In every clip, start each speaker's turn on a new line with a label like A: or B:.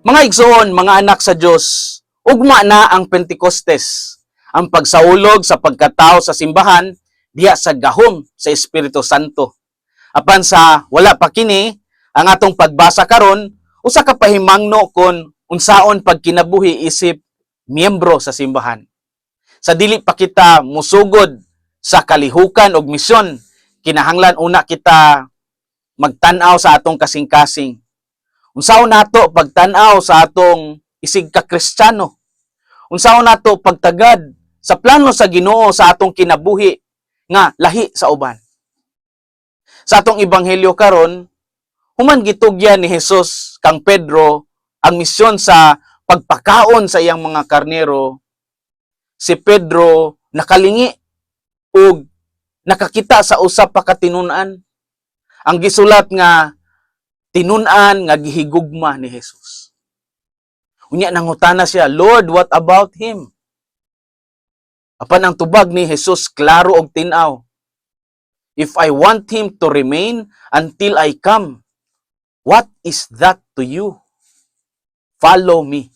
A: Mga igsoon, mga anak sa Diyos, ugma na ang Pentecostes, ang pagsaulog sa pagkatao sa simbahan, diya sa gahom sa Espiritu Santo. Apan sa wala pa kini, ang atong pagbasa karon usa ka pahimangno kon unsaon pagkinabuhi isip miyembro sa simbahan. Sa dili pa kita musugod sa kalihukan og misyon, kinahanglan una kita magtan-aw sa atong kasing-kasing. Unsaon nato pagtan-aw sa atong isig ka Kristiyano? Unsaon nato pagtagad sa plano sa Ginoo sa atong kinabuhi nga lahi sa uban? Sa atong ebanghelyo karon, human gitugyan ni Jesus kang Pedro ang misyon sa pagpakaon sa iyang mga karnero. Si Pedro nakalingi ug nakakita sa usap pa katinunan. Ang gisulat nga tinunan nga gihigugma ni Jesus. Unya nangutana siya, Lord, what about him? Apan ang tubag ni Jesus klaro og tinaw. If I want him to remain until I come, what is that to you? Follow me.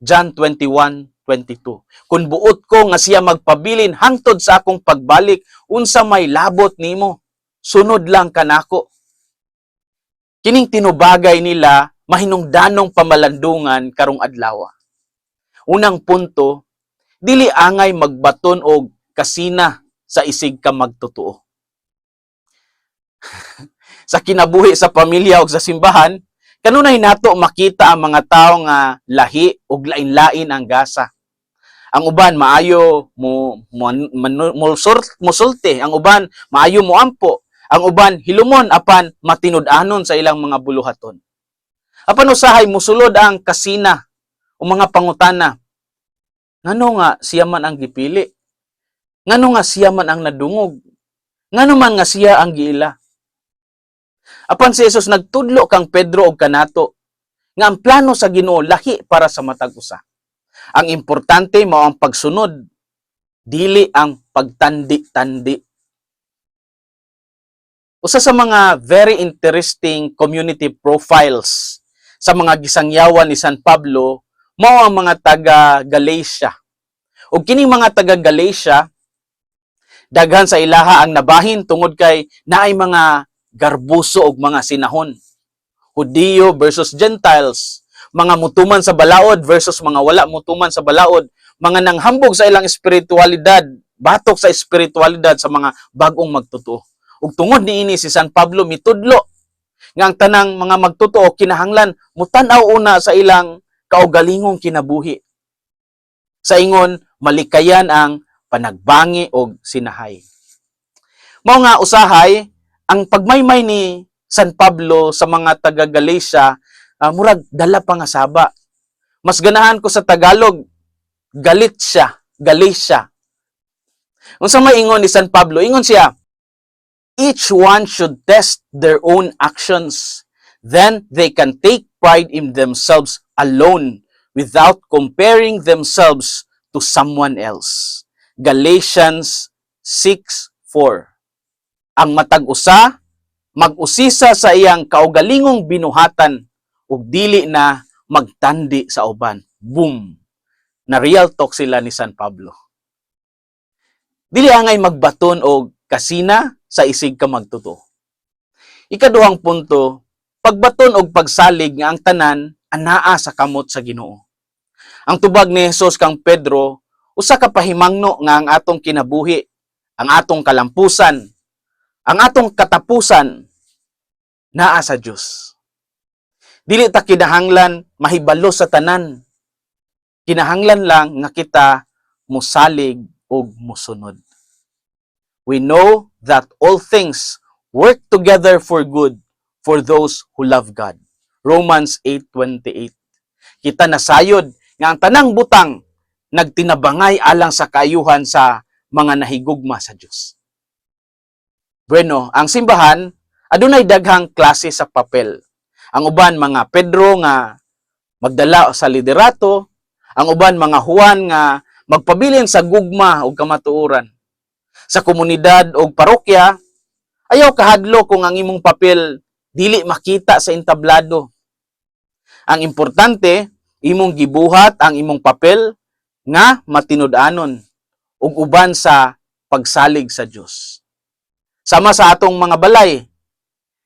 A: John 21:22. Kung buot ko nga siya magpabilin hangtod sa akong pagbalik, unsa may labot nimo, sunod lang kanako. Kining tinubagay nila mahinungdanong pamalandungan karong adlaw. Unang punto, dili angay magbaton og kasina sa isig ka magtotoo. sa kinabuhi sa pamilya ug sa simbahan, kanunay nato makita ang mga tawo nga lahi ug lain-lain ang gasa. Ang uban maayo mo, mo, mulsur- musulti, ang uban maayo mo ampo, ang uban hilumon apan matinud-anon sa ilang mga buluhaton. Apan usahay musulod ang kasina o mga pangutana. Ngano nga siya man ang gipili? Ngano nga siya man ang nadungog? Ngano man nga siya ang giila? Apan si Jesus nagtudlo kang Pedro og kanato nga ang plano sa Ginoo lahi para sa matag usa. Ang importante mao ang pagsunod dili ang pagtandi-tandi. Usa sa mga very interesting community profiles sa mga gisangyawan ni San Pablo mao ang mga taga Galatia. Ug kining mga taga Galatia daghan sa ilaha ang nabahin tungod kay naay mga garbuso og mga sinahon. Hudiyo versus Gentiles, mga mutuman sa balaod versus mga wala mutuman sa balaod, mga nanghambog sa ilang espiritualidad, batok sa espiritualidad sa mga bagong magtutuo. Ug tungod niini si San Pablo mitudlo nga ang tanang mga magtutuo kinahanglan mutan-aw una sa ilang kaugalingong kinabuhi. Sa ingon malikayan ang panagbangi og sinahay. Mao nga usahay ang pagmaymay ni San Pablo sa mga taga Galatia ah, murag dala pa nga saba. Mas ganahan ko sa Tagalog galit siya, Galatia. Unsa may ingon ni San Pablo? Ingon siya, each one should test their own actions. Then they can take pride in themselves alone without comparing themselves to someone else. Galatians 6:4. Ang matag usa mag-usisa sa iyang kaugalingong binuhatan ug dili na magtandi sa uban. Boom. Na real talk sila ni San Pablo. Dili angay magbaton og kasina sa isig ka magtuto. Ikaduhang punto, pagbaton og pagsalig nga ang tanan anaa sa kamot sa Ginoo. Ang tubag ni Jesus kang Pedro, usa ka pahimangno nga ang atong kinabuhi, ang atong kalampusan, ang atong katapusan naa sa Dios. Dili ta kinahanglan mahibalo sa tanan. Kinahanglan lang nga kita musalig ug musunod. We know that all things work together for good for those who love God. Romans 8:28. Kita nasayod nga ang tanang butang nagtinabangay alang sa kayuhan sa mga nahigugma sa Dios. Bueno, ang simbahan adunay daghang klase sa papel. Ang uban mga Pedro nga magdala sa liderato, ang uban mga Juan nga magpabilin sa gugma ug kamatuoran. Sa komunidad o parokya, ayaw kahadlo kung ang imong papel dili makita sa entablado. Ang importante, imong gibuhat ang imong papel nga matinud-anon ug uban sa pagsalig sa Dios. Sama sa atong mga balay,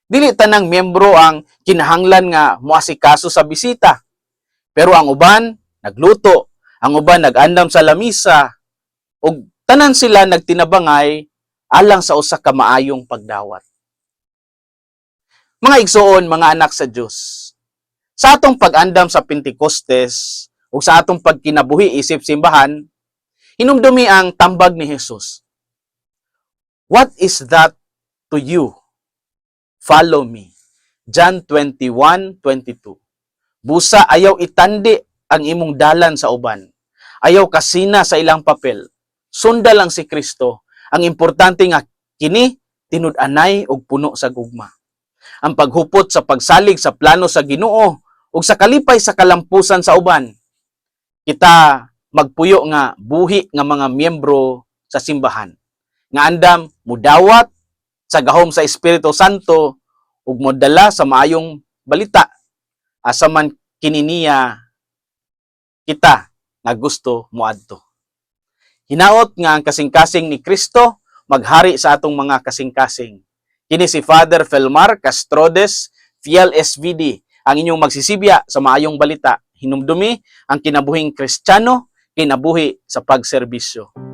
A: dili tanang miyembro ang kinahanglan nga moasikaso sa bisita. Pero ang uban nagluto, ang uban nagandam sa lamisa ug tanan sila nagtinabangay alang sa usa ka maayong pagdawat. Mga igsoon, mga anak sa Dios. Sa atong pag-andam sa Pentecostes ug sa atong pagkinabuhi isip simbahan, hinumdumi ang tambag ni Jesus. What is that to you? Follow me. John 21:22. Busa ayaw itandi ang imong dalan sa uban. Ayaw kasina sa ilang papel. Sunda lang si Kristo. Ang importante nga kini tinud-anay og puno sa gugma. Ang paghupot sa pagsalig sa plano sa Ginoo ug sa kalipay sa kalampusan sa uban. Kita magpuyo nga buhi nga mga miyembro sa simbahan. Nga andam mudawat sa gahom sa Espiritu Santo ug modala sa maayong balita asa man kininiya kita nga gusto moadto. Hinaot nga ang kasing-kasing ni Kristo maghari sa atong mga kasing-kasing. Kini si Father Felmar Castrodes, Fiel SVD, ang inyong magsisibya sa maayong balita. Hinumdumi ang kinabuhing Kristiyano, kinabuhi sa pagserbisyo.